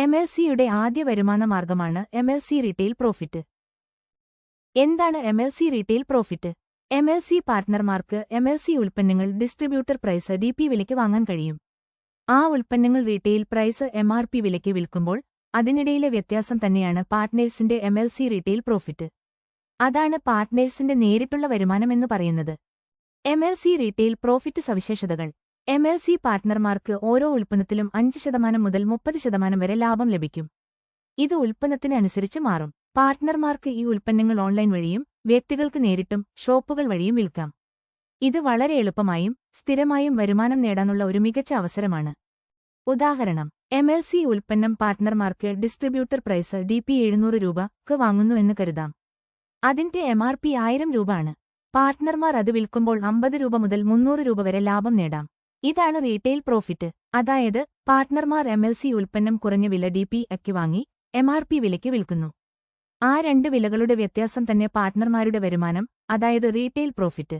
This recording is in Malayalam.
എം എൽ സിയുടെ ആദ്യ വരുമാന മാർഗമാണ് M L C retail profit എന്താണ് M L C retail profit M L C പാർട്ട്ണർമാർക്ക് M L C ഉൽപ്പന്നങ്ങൾ ഡിസ്ട്രിബ്യൂട്ടർ പ്രൈസ് ഡി പി വിലയ്ക്ക് വാങ്ങാൻ കഴിയും. ആ ഉൽപ്പന്നങ്ങൾ retail price M R P വിലയ്ക്ക് വിൽക്കുമ്പോൾ അതിനിടയിലെ വ്യത്യാസം തന്നെയാണ് പാർട്ട്നേഴ്സിന്റെ M L C retail profit അതാണ് പാർട്ട്നേഴ്സിന്റെ നേരിട്ടുള്ള വരുമാനമെന്ന് പറയുന്നത്. M L C retail profit സവിശേഷതകൾ. എം എൽ സി പാർട്ട്ണർമാർക്ക് ഓരോ ഉൽപ്പന്നത്തിലും അഞ്ച് ശതമാനം മുതൽ മുപ്പത് ശതമാനം വരെ ലാഭം ലഭിക്കും. ഇത് ഉൽപ്പന്നത്തിനനുസരിച്ച് മാറും. പാർട്ട്ണർമാർക്ക് ഈ ഉൽപ്പന്നങ്ങൾ ഓൺലൈൻ വഴിയും വ്യക്തികൾക്ക് നേരിട്ടും ഷോപ്പുകൾ വഴിയും വിൽക്കാം. ഇത് വളരെ എളുപ്പമായും സ്ഥിരമായും വരുമാനം നേടാനുള്ള ഒരു മികച്ച അവസരമാണ്. ഉദാഹരണം എം എൽ സി ഉൽപ്പന്നം പാർട്ട്ണർമാർക്ക് ഡിസ്ട്രിബ്യൂട്ടർ പ്രൈസ് ഡി പി എഴുന്നൂറ് രൂപക്ക് വാങ്ങുന്നു എന്ന് കരുതാം. അതിന്റെ എം ആർ പി ആയിരം രൂപ ആണ്. പാർട്ട്ണർമാർ അത് വിൽക്കുമ്പോൾ അമ്പത് രൂപ മുതൽ മുന്നൂറ് രൂപ വരെ ലാഭം നേടാം. ഇതാണ് റീറ്റെയിൽ പ്രോഫിറ്റ്. അതായത് പാർട്ട്ണർമാർ എം എൽ സി ഉൽപ്പന്നം കുറഞ്ഞ വില ഡി പി അക്കി വാങ്ങി എം ആർ പി വിലയ്ക്ക് വിൽക്കുന്നു. ആ രണ്ട് വിലകളുടെ വ്യത്യാസം തന്നെ പാർട്ട്ണർമാരുടെ വരുമാനം അതായത് റീറ്റെയിൽ പ്രോഫിറ്റ്.